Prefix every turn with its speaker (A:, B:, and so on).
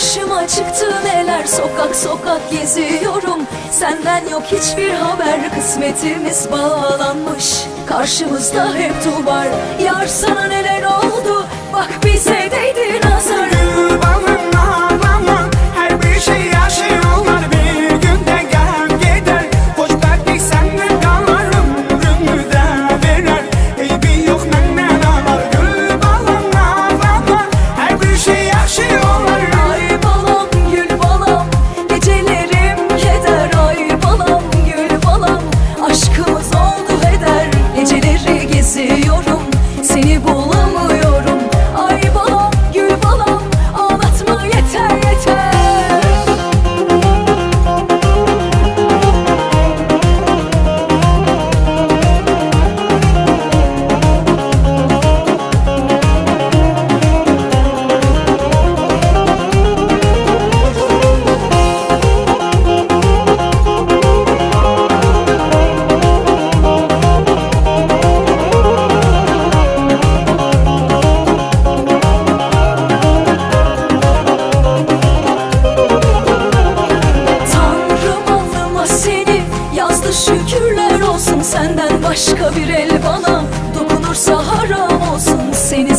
A: Karşıma çıktı neler sokak sokak geziyorum. Senden yok hiçbir haber kısmetimiz bağlanmış. Karşımızda hep duvar yar sana neler oldu? Bak bize
B: de
A: şükürler olsun Senden başka bir el bana. Dokunursa haram olsun Seni